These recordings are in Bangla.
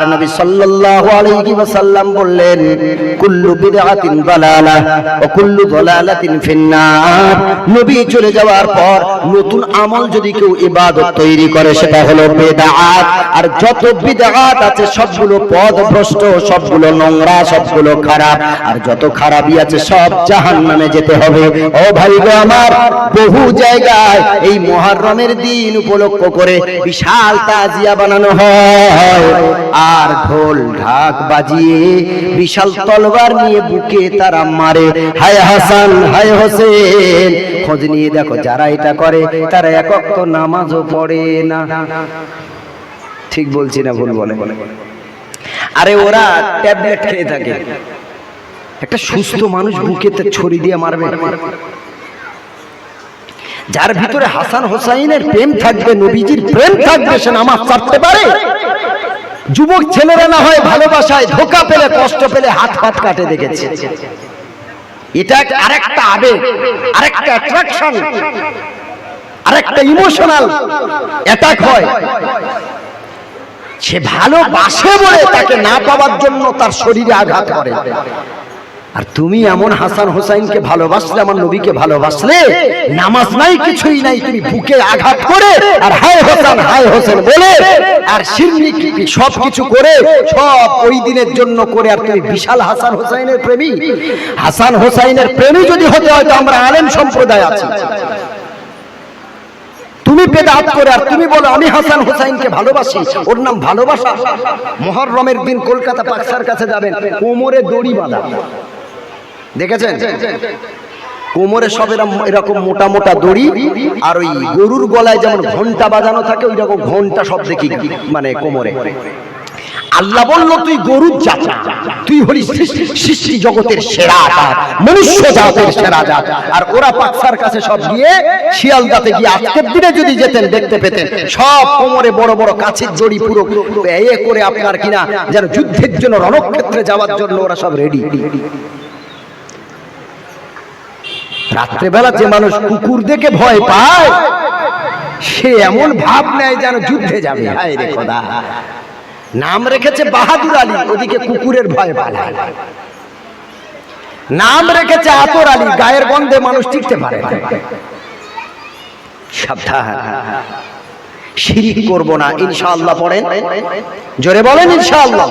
আর নবী সাল্লাল্লাহু আলাইহি ওয়াসাল্লাম বললেন, কুল্লু বিদআতিন দালালা ওয়া কুল্লু দালালাতিন ফিন্নার। নবী চলে যাওয়ার পর নতুন আমল যদি কেউ ইবাদত তৈরি করে, সেটা হলো বেদাত আর যত বিদআত আছে, সবগুলো পদভ্রষ্ট সবগুলো নোংরা, সবগুলো খারাপ। আর যত খারাপই আছে, সব জাহান্নামে যেতে হবে। ও ভাই গো আমার, বহু জায়গায় এই মুহররমের দিন উপলক্ষ করে বিশাল তাজিয়া বানানো হয়। আর ঢোল ঢাক বাজিয়ে বিশাল তলবার নিয়ে বুকে তারা মারে। হায় হাসান, হায় হোসেন, খোঁজ নিয়ে দেখো যারা এটা করে, তারা একক তো নামাজও পড়ে না। ঠিক বলছি না ভুল বলে? আরে ওরা ট্যাবলেট খেয়ে থাকে। একটা সুস্থ মানুষ বুকেতে ছড়ি দিয়ে মারবে। যার ভিতরে হাসান হোসাইনের প্রেম থাকবে, নবীজির প্রেম থাকবে, সে নামাজ ছাড়তে পারে। যুবক ছেলেরা না হয় ভালোবাসায় ধোকা পেলে, কষ্ট পেলে হাত হাত কাটে দেখেছে। এটা আরেকটা আবেগ, আরেকটা অ্যাট্রাকশন আরেকটা ইমোশনাল অ্যাটাক হয়। সে ভালোবাসে বলে তাকে না পাওয়ার জন্য তার শরীরে আঘাত করে। আর তুমি এমন হাসান হোসাইনকে ভালোবাসলে, আমার নবীকে ভালোবাসলে, নামাজ নাই, কিছুই নাই, তুমি বুকে আঘাত করে আর হায় হোসেন হায় হোসেন বলে আর শিরনি সব কিছু করে, সব ওই দিনের জন্য করে আর তুমি বিশাল হাসান হোসাইনের প্রেমী। হাসান হোসাইনের প্রেমী যদি হতে হয় তো আমরা আলেম সম্প্রদায় আছি। তুমি বেদাত করে আর তুমি বলো, আমি হাসান হোসাইনকে ভালোবাসি, ওর নাম ভালোবাসা। মহররমের দিন কলকাতা পাকসার কাছে যাবেন, কোমরে দড়ি বাঁধা। দেখেছেন? কোমরে সব এরকম এরকম মোটা মোটা দড়ি আর ওই গরুর গলায় যেমন ঘণ্টা বাজানো থাকে ওই রকম ঘণ্টা সব দেখি মানে কোমরে। আল্লাহ বলল, তুই গরুর না। তুই হলি সৃষ্টি জগতের সেরা জাত মনুষ্য জাতের সেরা জাত আর ওরা পাকসার কাছে সব গিয়ে শিয়ালদাতে গিয়ে আজকের দিনে যদি যেতেন, দেখতে পেতেন, সব কোমরে বড় বড় কাছের জড়ি পুরো এ করে আপনার কিনা যেন যুদ্ধের জন্য রণক্ষেত্রে যাওয়ার জন্য ওরা সব রেডি রাত্রেবেলা যে মানুষ কুকুর দেখে ভয় পায় সে এমন ভাব নেয় যেন যুদ্ধে যাবে। হায় রে খোদা। নাম রেখেছে বাহাদুর আলী ওদিকে কুকুরের ভয় পালায়। নাম রেখেছে আতর আলী গায়ের গন্ধে মানুষ টিকতে পারে। সাবধান। শিরিক করব না, ইনশাআল্লাহ পড়েন। জোরে বলেন, ইনশাআল্লাহ।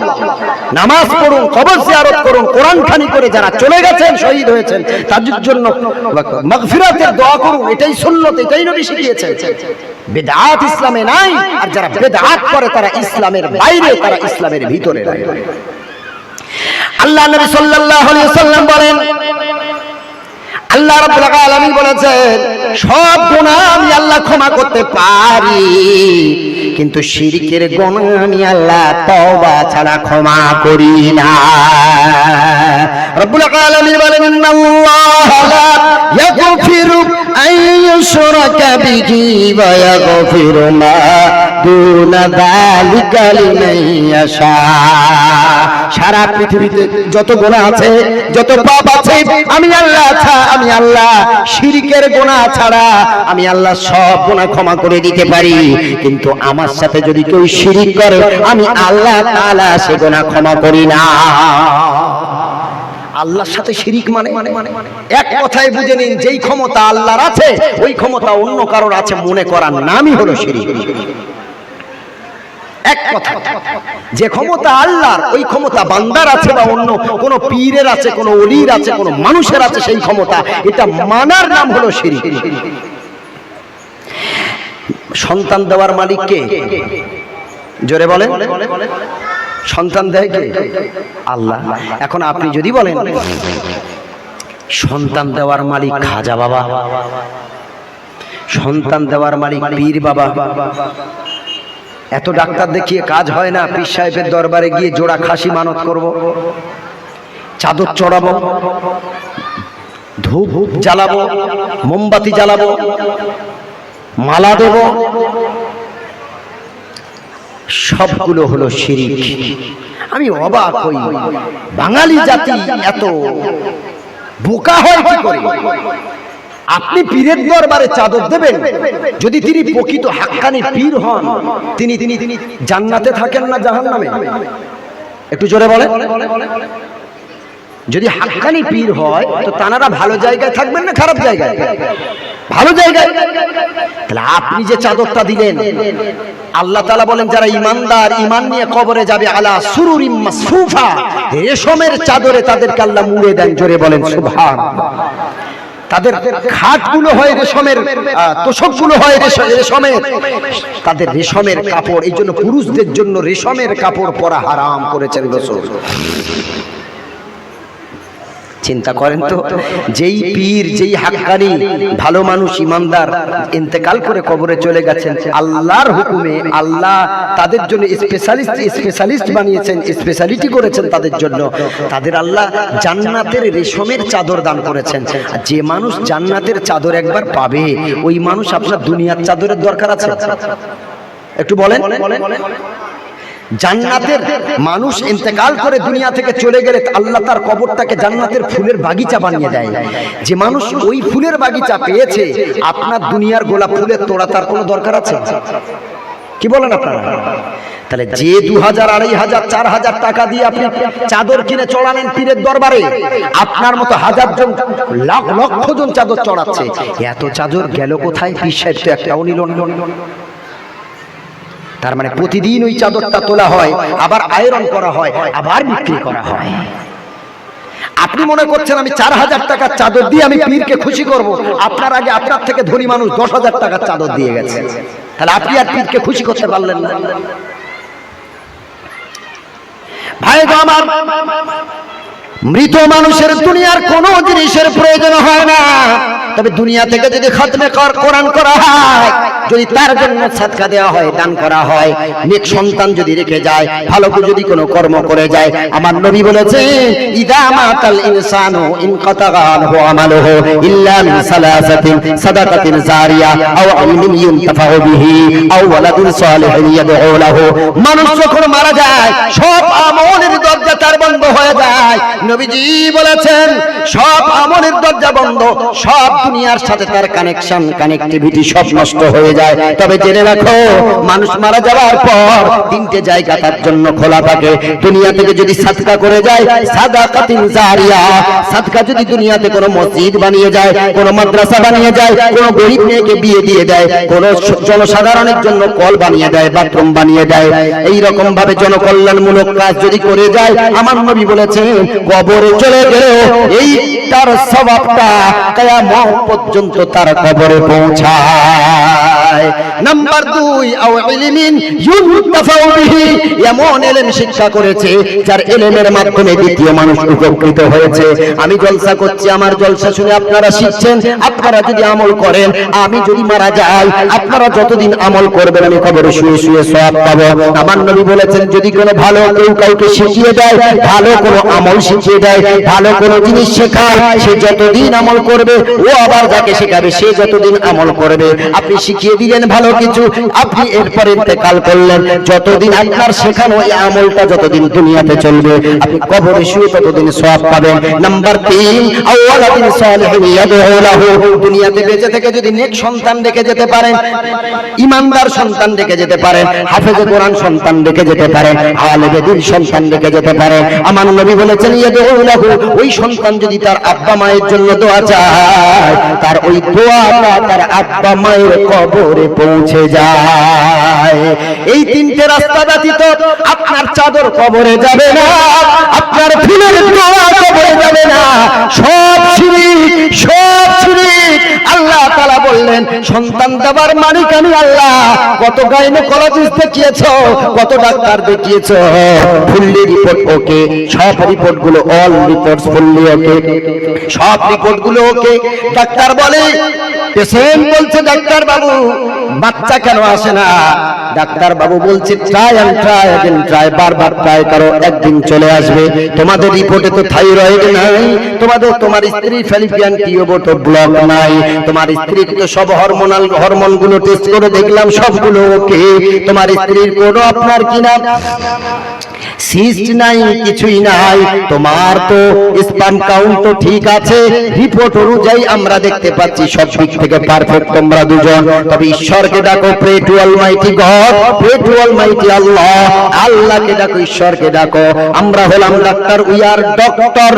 নামাজ পড়ুন, কবর জিয়ারত করুন কোরআন খানি করে যারা চলে গেছেন, শহীদ হয়েছেন, তাদের জন্য মাগফিরাতের দোয়া করুন, এটাই সুন্নত, এটাই নবী শিখিয়েছেন। বেদাত ইসলামে নাই, আর যারা বেদাত করে, তারা ইসলামের বাইরে, তারা ইসলামের ভিতরে আল্লাহ নবী সাল্লাল্লাহু আলাইহি ওয়াসাল্লাম বলেন আল্লাহ আলামিন বলেছেন, সব গুনাহ আমি আল্লাহ ক্ষমা করতে পারি, কিন্তু শিরকের গুনাহ আমি আল্লাহ তওবা ছাড়া ক্ষমা করি না। মা সারা পৃথিবীতে যত গোনা আছে, যত পাপ আছে, আমি আল্লাহ আমি আল্লাহ শিরিকের গোনা ছাড়া আমি আল্লাহ সব গোনা ক্ষমা করে দিতে পারি। কিন্তু আমার সাথে যদি কেউ শিরিক করে, আমি আল্লাহ তাআলা সে গোনা ক্ষমা করি না। আল্লাহর সাথে শিরিক মানে। এক কথায় বুঝে নিন, যেই ক্ষমতা আল্লাহর আছে, ওই ক্ষমতা অন্য কারোর আছে, মনে করার নামই হলো শিরিক। এক কথা। যে ক্ষমতা আল্লাহর, ওই ক্ষমতা বান্দার আছে বা অন্য কোন পীরের আছে, কোন অলির আছে, কোন মানুষের আছে সেই ক্ষমতা। এটা মানার নাম হলো শিরিক। সন্তান দেওয়ার মালিক কে? জোরে বলে সন্তান দেয় কে? আল্লাহ। এখন আপনি যদি বলেন, সন্তান দেওয়ার মালিক খাজা বাবা। সন্তান দেওয়ার মালিক পীর বাবা। এত ডাক্তার দেখিয়ে কাজ হয় না, পীর সাহেবের দরবারে গিয়ে জোড়া খাসি মানত করব। চাদর চড়াবো, ধূপ জ্বালাবো, মোমবাতি জ্বালাবো, মালা দেব। সবগুলো হলো শিরিক। আমি অবাক হই, বাঙালি জাতি এত বোকা হয় কি করে? আপনি পীরের দরবারে চাদর দেবেন। যদি তিনি প্রকৃত হাক্কানি পীর হন, তিনি তিনি তিনি জান্নাতে থাকেন না জাহান্নামে? একটু জোরে বলে যদি হাক্কানি পীর হয়, তো তানারা ভালো জায়গায় থাকবেন না খারাপ জায়গায়? ভালো জায়গায়। তাহলে আপনি যে চাদরটা দিলেন, আল্লাহ তালা বলেন, যারা ইমানদার ইমান নিয়ে কবরে যাবে, আলা সুরুর রেশমের চাদরে তাদেরকে আল্লাহ মুড়ে দেন। জোরে বলেন সুভান তাদের খাটগুলো হয় রেশমের তোষকগুলো হয় রেশ- রেশমের। তাদের রেশমের কাপড় এই জন্য পুরুষদের জন্য রেশমের কাপড় পরা হারাম করেছেন রসুল। চিন্তা করেন তো? যেই পীর যেই হাক্কানি ভালো মানুষ ইমানদার ইন্তেকাল করে কবরে চলে গেছেন। আল্লাহর হুকুমে আল্লাহ তাদের জন্য স্পেশালিস্ট স্পেশালিস্ট বানিয়েছেন স্পেশালিটি করেছেন তাদের জন্য। তাদের আল্লাহ জান্নাতের রেশমের চাদর দান করেছেন। যে মানুষ জান্নাতের চাদর একবার পাবে ওই মানুষ আপনার দুনিয়ার চাদরের দরকার আছে। একটু বলেন। জান্নাতের মানুষ ইন্তেকাল করে দুনিয়া থেকে চলে গেলে আল্লাহ তার কবরটাকে জান্নাতের ফুলের বাগিচা বানিয়ে দেয়। যে মানুষ ওই ফুলের বাগিচা পেয়েছে, আপনার দুনিয়ার গোলাপ ফুলের তোড়া তার কোনো দরকার আছে? কি বলেন আপনারা? তাহলে যে দু হাজার, আড়াই হাজার, চার হাজার টাকা দিয়ে আপনি চাদর কিনে চড়ালেন পীরের দরবারে, আপনার মতো হাজার জন, লাখ, লক্ষ জন চাদর চড়াচ্ছে। এত চাদর গেল কোথায়? পীর সাহেব তো একটাও নিল না। তার মানে প্রতিদিন ওই চাদরটা তোলা হয়, আবার আয়রন করা হয়, আবার বিক্রি করা হয়। আপনি মনে করছেন আমি চার হাজার টাকার চাদর দিয়ে আমি পীরকে খুশি করব? আপনার আগে আপনার থেকে ধনী মানুষ দশ হাজার টাকার চাদর দিয়ে গেছে। তাহলে আপনি আর পীরকে খুশি করতে পারলেন না। ভাই গো আমার, মৃত মানুষের দুনিয়ার কোনো জিনিসের প্রয়োজন হয় না। তবে দুনিয়া থেকে যদি খতমে কর, কোরআন করা হয় যদি তার জন্য সাদকা দেওয়া হয়, দান করা হয়, নেক সন্তান যদি রেখে যায়, ভালো যদি কোনো কর্ম করে যায়, আমার নবী বলেছে, ইদা মাতাল ইনসানু ইন কাতাগানহু আমালুহু ইল্লা মিন সালাসাতিন সাদাকাতিন জারিয়া আও ইলমিন ইউনতাফাউ বিহি আও ওয়ালাদিন সালিহিন ইয়াদউ লাহু। মানুষ যখন মারা যায়, সব আমলের দরজা তার বন্ধ হয়ে যায়। নবীজি বলেছেন, সব আমলের দরজা বন্ধ, সব দুনিয়ার সাথে তার কানেকশন কানেক্টিভিটি সব নষ্ট হয়ে যায় তবে জেনে রাখো মানুষ মারা যাওয়ার পর তিনটে জায়গা তার জন্য খোলা থাকে। দুনিয়া থেকে যদি সাদকা করে যায় সাদাকাতিন জারিয়া। সাদকা যদি দুনিয়াতে কোনো মসজিদ বানিয়ে যায় কোনো মাদ্রাসা বানিয়ে যায় কোনো গরিব মেয়েকে বিয়ে দিয়ে দেয় কোনো জনসাধারণের জন্য কল বানিয়ে দেয় বাথরুম বানিয়ে দেয়। এই রকম ভাবে জনকল্যাণমূলক কাজ যদি করে যায় আমার নবী বলেছেন কবরে চলে গেলেও এই তার স্বভাবটা কিয়ামত পর্যন্ত তার কবরে পৌঁছায়। আমি জলসা করছি, আমার জলসা শুনে আপনারা শিখছেন, আপনারা যদি আমল করেন, আমি যদি মারা যাই, আপনারা যতদিন আমল করবেন, আমি কবরে শুয়ে শুয়ে সওয়াব পাবো। আমার নবী বলেছেন, যদি কোনো ভালো কেউ কাউকে শিখিয়ে দেয়, ভালো কোনো আমল শিখিয়ে দেয়, ভালো কোনো জিনিস শেখায়, সে যতদিন আমল করবে, ও আবার যাকে শেখাবে, সে যতদিন আমল করবে। আপনি শিখিয়ে দিলেন ভালো কিছু, আপনি এরপরে ইন্তেকাল করলেন। যতদিন আপনার শেখানো এই আমলটা যতদিন দুনিয়াতে চলবে, আপনি কবরে শুয়ে ততদিন সওয়াব পাবেন। নাম্বার 3 আওয়ালাদিন সালিহিন ইয়াদউ লাহু। দুনিয়াতে বেঁচে থেকে যদি নেক সন্তান রেখে যেতে পারেন, ইমানদার সন্তান রেখে যেতে পারেন, হাফেজে কোরআন সন্তান রেখে যেতে পারেন, আলেমে দিন সন্তান রেখে যেতে পারেন। আমার নবী বলেছেন ইয়াদউ লাহু। ওই সন্তান যদি তার আব্বা মায়ের জন্য দোয়া চায়, তার ওই দোয়াটা তার আব্বা মায়ের কবরে পৌঁছে যায়। এই তিনটে রাস্তা ব্যতীত আপনার চাদর কবরে যাবে না, আপনার ফুলের দোয়া কবরে যাবে না। সব শিরিক সব শিরিক আল্লাহ তাআলা বললেন, সন্তান দেবার মালিক আমি আল্লাহ। কত গাইনোকোলজিস্ট দেখিয়েছ, কত ডাক্তার দেখিয়েছ। ফুললি রিপোর্ট ওকে, সব রিপোর্টগুলো অল রিপোর্টস ফুললি ওকে। সব রিপোর্টগুলো ওকে। ডাক্তার বলে, পেশেন্ট বলছে ডাক্তার বাবু বাচ্চা কেন আসে না? ডাক্তার বাবু বলছে, try and try again try, বারবার ট্রাই করো, একদিন চলে আসবে। তোমাদের রিপোর্টে তো থাইরয়েড নাই, তোমাদের, তোমার স্ত্রী ফ্যালিপিয়ান টিউবও তো ব্লক নাই, তোমার স্ত্রী তো সব হরমোনাল হরমোনগুলো টেস্ট করে দেখলাম, সবগুলো ওকে। তোমার স্ত্রীর কোনো আপনার কিনা সিস্ট নাই, কিছুই নাই। তোমার তো স্পাম কাউন্ট তো ঠিক আছে, রিপোর্ট অনুযায়ী আমরা দেখতে পাচ্ছি, সব দিক থেকে পারফেক্ট তোমরা দুজন। তবে ঈশ্বরকে ডাকো pray to almighty God pray to almighty Allah আল্লাহকে ডাকো, ঈশ্বরকে ডাকো। আমরা হলাম doctor we are doctor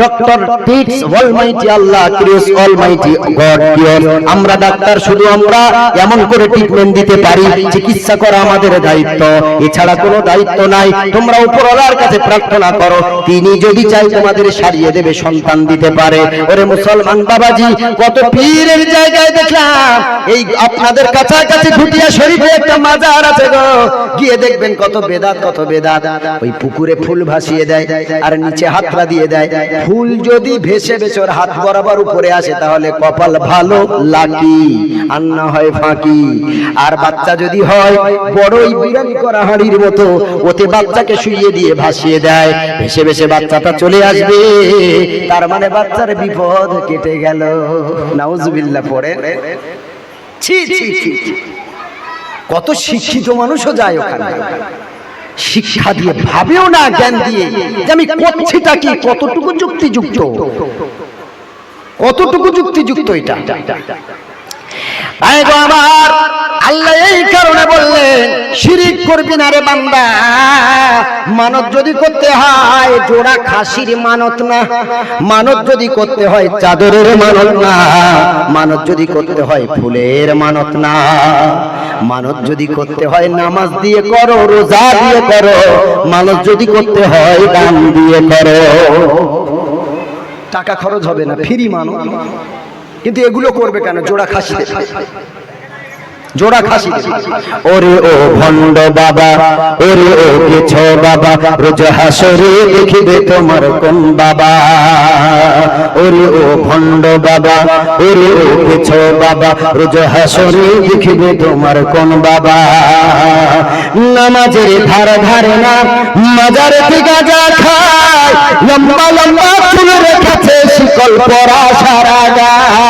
doctor treats almighty Allah creates almighty God cure আমরা ডাক্তার শুধু আমরা এমন করে ট্রিটমেন্ট দিতে পারি, চিকিৎসা করা আমাদের দায়িত্ব। এছাড়া কোনো দায়িত্ব নাই, তোমরা উপরওয়ালার কাছে প্রার্থনা করো, তিনি যদি চাই তোমাদের সারিয়ে দেবে, সন্তান দিতে পারে। ওরে মুসলমান বাবাজি, কত পীরের জায়গায় দেখলাম, এই আপনাদের কাছাকাছি ঘুটিয়া শরীফে একটা মাজার আছে গো। গিয়ে দেখবেন কত বেদাত কত বেদাত। ওই পুকুরে ফুল ভাসিয়ে দেয় আর নিচে হাতরা দিয়ে দেয়। ফুল যদি ভেসে ভেসে ওর হাত বরাবর উপরে আসে তাহলে কপাল ভালো লাকি আর না হয় ফাঁকি। আর বাচ্চা যদি হয় বড়ই বিরানি করা হাঁড়ির মতো ওতে বাচ্চাকে শুইয়ে দিয়ে ভাসিয়ে দেয়। ভেসে ভেসে বাচ্চাটা চলে আসবে। তার মানে বাচ্চার বিপদ কেটে গেল। নাউজুবিল্লাহ পড়ে কত শিক্ষিত মানুষও যায় ওখানে। শিক্ষা দিয়ে ভাবেও না, জ্ঞান দিয়ে যে আমি করছিটা কি, কতটুকু যুক্তিযুক্ত? কতটুকু যুক্তিযুক্ত এটা? আমার আল্লাহ এই কারণে বললেন শিরিক করবি না রে বান্দা। মানত যদি করতে হয়, জোড়া খাসির মানত না। মানত যদি করতে হয়, চাদরের মানত না। মানত যদি করতে হয়, ফুলের মানত না। মানত যদি করতে হয়, নামাজ দিয়ে করো, রোজা দিয়ে করো। মানত যদি করতে হয়, দান দিয়ে করো। টাকা খরচ হবে না, ফ্রি মানো কিন্তু এগুলো করবে কেন? জোড়া খাসি। জোড়া খাসি। ওরে ও ভণ্ড বাবা, ওরে ও কেছ বাবা, রোজ হাসরে দেখিবে তোমার কোন বাবা। ওরে ও ভণ্ড বাবা, ওরে ও কেছ বাবা, রোজ হাসরে দেখিবে তোমার কোন বাবা। নামাজের ধার ধারে না, মাজার থেকে গাঁজা খায়, লম্বা লম্বা চুল রেখেছে শিকল পরা সারা গায়।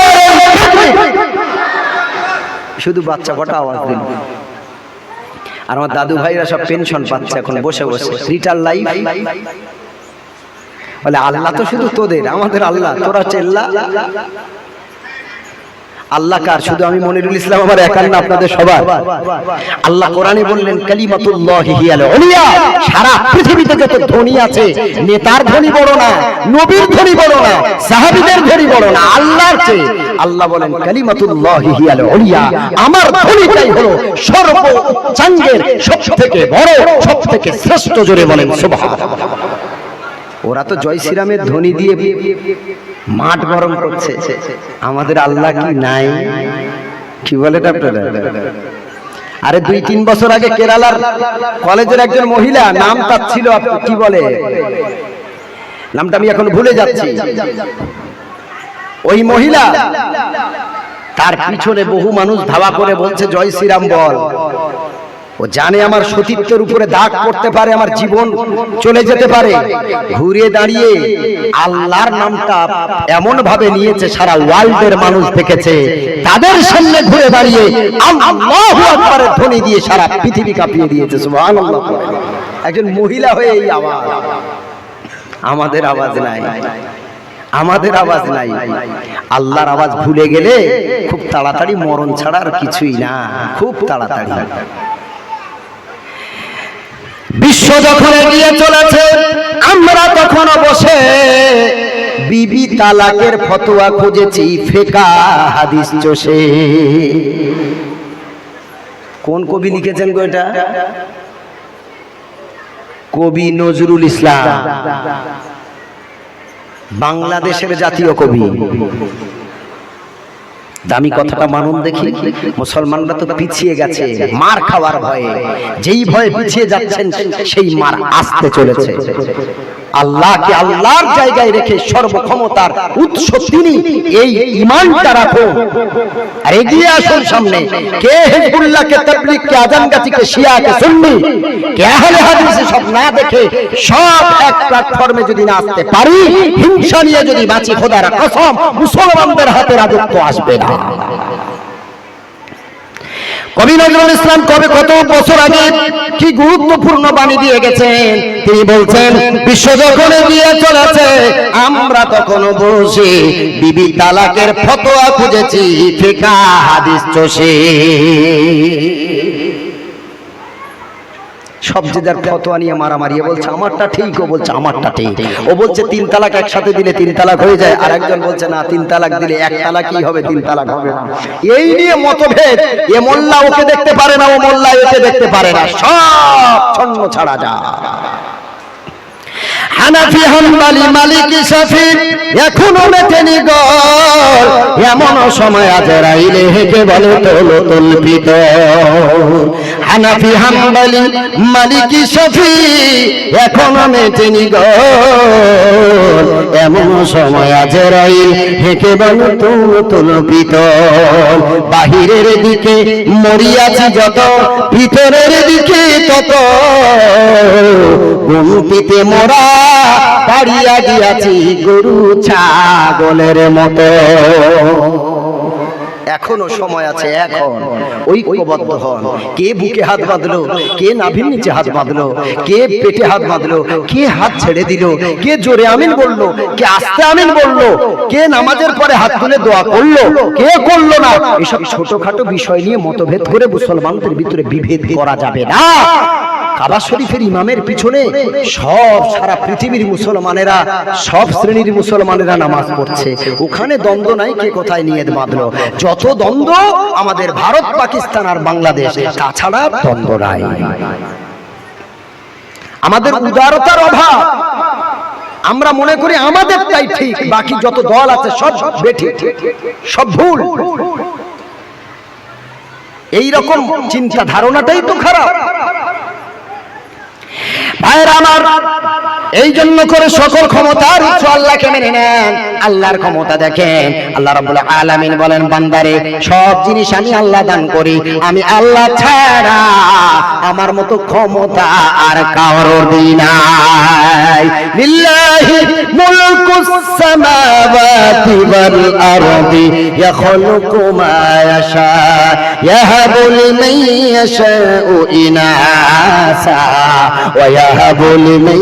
শুধু বাচ্চা কটা আওয়াজ দিল। আর আমার দাদু ভাইরা সব পেনশন পাচ্ছে এখন, বসে বসে। রিটার লাইফ বলে, আল্লাহ তো শুধু তোদের, আমাদের আল্লাহ, তোরা চেল্লা। আল্লাহ কার? শুধু আমি মনিরুল ইসলাম আমার একার না, আপনাদের সবার। আল্লাহ কোরআনে বললেন, কালিমাতুল্লাহ হিয়াল উলিয়া। সারা পৃথিবীতে যত ধনী আছে। নেতার ধনী বড় না, নবীর ধনী বড় না, সাহাবীদের ধনী বড় না, আল্লাহর চেয়ে। আল্লাহ বলেন, কালিমাতুল্লাহ হিয়াল উলিয়া। আমার ধনীটাই হলো সর্ব চাঙ্গের সব থেকে বড় সব থেকে শ্রেষ্ঠ জোরে বলেন, সুবহানাল্লাহ। ওরা তো জয় শ্রীরামের ধ্বনি দিয়ে মাঠ গরম করছে। আমাদের আল্লাহ কি নাই? কি বলেন আপনারা? আরে দুই, তিন বছর আগে কেরালার কলেজের একজন মহিলা নাম তার ছিল কি বলে? নামটা আমি এখন ভুলে যাচ্ছি। ওই মহিলা তার পিছনে বহু মানুষ ধাওয়া করে বলছে, জয় শ্রীরাম বল। ও জানে আমার সতীত্বের উপরে দাগ করতে পারে, আমার জীবন চলে যেতে পারে। ঘুরে দাঁড়িয়ে আল্লাহর নামটা এমন ভাবে নিয়েছে, সারা ওয়ার্ল্ডের মানুষ দেখেছে। তাদের সামনে ঘুরে দাঁড়িয়ে আল্লাহু ধ্বনি দিয়ে সারা পৃথিবী কাঁপিয়ে দিয়েছে, সুবহানাল্লাহ। একজন মহিলা হয়ে এই আওয়াজ। আমাদের আওয়াজ নাই। আমাদের আওয়াজ নাই। আল্লাহর আওয়াজ ভুলে গেলে খুব তাড়াতাড়ি মরণ ছাড়া আর কিছুই না। খুব তাড়াতাড়ি। বিশ্ব যখন এগিয়ে চলেছে, আমরা তখন বসে বিবি তালাকের ফতোয়া খুঁজেছি, ফেকা হাদিস চষে। কোন কবি লিখেছেন গো এটা? কবি নজরুল ইসলাম। বাংলাদেশের জাতীয় কবি। দামি কথাটা মানুন দেখি। মুসলমানরা তো পিছিয়ে গেছে, মার খাওয়ার ভয়ে। যেই ভয়ে পিছিয়ে যাচ্ছেন, সেই মার আসতে চলেছে। আল্লাহকে আল্লাহর জায়গায় রেখে সর্বক্ষমতার উৎস তিনি, এই ইমানটা রাখো। আর এগিয়ে আসুন সামনে। কে হিজবুল্লাহকে তাবলিগকে আজানগাছিকে শিয়াকে সুন্নি, কে আহলে হাদিসে সব না দেখে সব এক প্ল্যাটফর্মে যদি না আসতে পারি, হিংসা নিয়ে যদি বাঁচি খোদার কসম, মুসলমানদের হাতে রাজত্ব আসবে না। কবি নজরুল ইসলাম কবে কত বছর আগে কি গুরুত্বপূর্ণ বাণী দিয়ে গেছেন? তিনি বলছেন, বিশ্ব যখন এগিয়ে চলেছে, আমরা তখন বসে। বিবি তালাকের ফতোয়া খুঁজেছি ফিকা হাদিস চষে। সব যে যার ফতোয়া নিয়ে মারামারি। বলছে, আমারটা ঠিক। ও বলছে, আমারটা ঠিক। ও বলছে, তিন তালাক একসাথে দিলে তিন তালাক হয়ে যায়। আর একজন বলছে, না, তিন তালাক দিলে এক তালাকই হবে, তিন তালাক হবে এই নিয়ে মতভেদ। এ মোল্লা ওকে দেখতে পারে না, ও মোল্লা একে দেখতে পারে না। সব ছন্ন ছাড়া যা হানাফি হাম্বালি, মালিকি শাফি এখনও মেটেনি গল এমন সময় আজরাইলে হেঁটে বলে তোলো তল্পিত হানাফি হাম্বালি, মালিকি শাফি এখনও মেটেনি গল এমন সময় আজরাইল হেঁটে বলে তোলো তল্পিত বাহিরের দিকে মরিয়াছি যত, ভিতরের দিকে তত। গুমতিতে মোরা দাঁড়িয়া গিয়াছি গরু ছাগলের মতো। এখনও সময় আছে, এখন। ঐক্যবদ্ধ হন। কে বুকে হাত বাঁধলো, কে নাভির নিচে হাত বাঁধলো, কে পেটে হাত বাঁধলো, কে হাত ছেড়ে দিল, কে জোরে আমিন বলল, কে আস্তে আমিন বলল, কে নামাজের পরে হাত তুলে দোয়া করল, কে করল না, এসব ছোটখাটো বিষয় নিয়ে মতভেদ করে মুসলমানদের ভিতরে বিভেদ করা যাবে না। কাবা শরীফের ইমামের পিছনে সব সারা পৃথিবীর মুসলমানেরা, সব শ্রেণির মুসলমানেরা নামাজ পড়ছে। ওখানে দ্বন্দ্ব নাই কে কোথায় নিয়ে বাঁধলো। যত দ্বন্দ্ব আমাদের ভারত, পাকিস্তান আর বাংলাদেশ, তাছাড়া দ্বন্দ্ব নাই। আমাদের উদারতার অভাব। আমরা মনে করি আমাদেরটাই ঠিক, বাকি যত দল আছে সব বেঠিক সব ভুল। এই রকম চিন্তা ধারণাটাই তো খারাপ। ভাইরা আমার এই জন্য করে সকল ক্ষমতার উৎস আল্লাহকে মেনে নেন। আল্লাহর ক্ষমতা দেখেন। আল্লাহ রাব্বুল আলামিন বলেন, বান্দারে, সব জিনিস আমি আল্লাহ দান করি। আমি আল্লাহ ছাড়া আমার মতো ক্ষমতা আর কারোর নাই। লিল্লাহি মুলকুস সামাওয়াতি ওয়াল আরদি, ইয়াখলুকু মা ইয়াশা ইয়াহাবু লিমান ইয়াশাউ ইনাসা, ওয়া ইয়াহাবু লিমান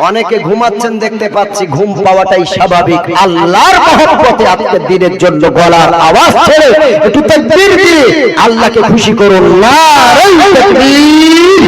অনেকে ঘুমাচ্ছেন দেখতে পাচ্ছি, ঘুম পাওয়াটাই স্বাভাবিক। আল্লাহর মহব্বতে আজকের দিনের জন্য গলার আওয়াজ ছেড়ে একটু তাকবীর দিয়ে আল্লাহকে খুশি করুন। নারাই তাকবীর।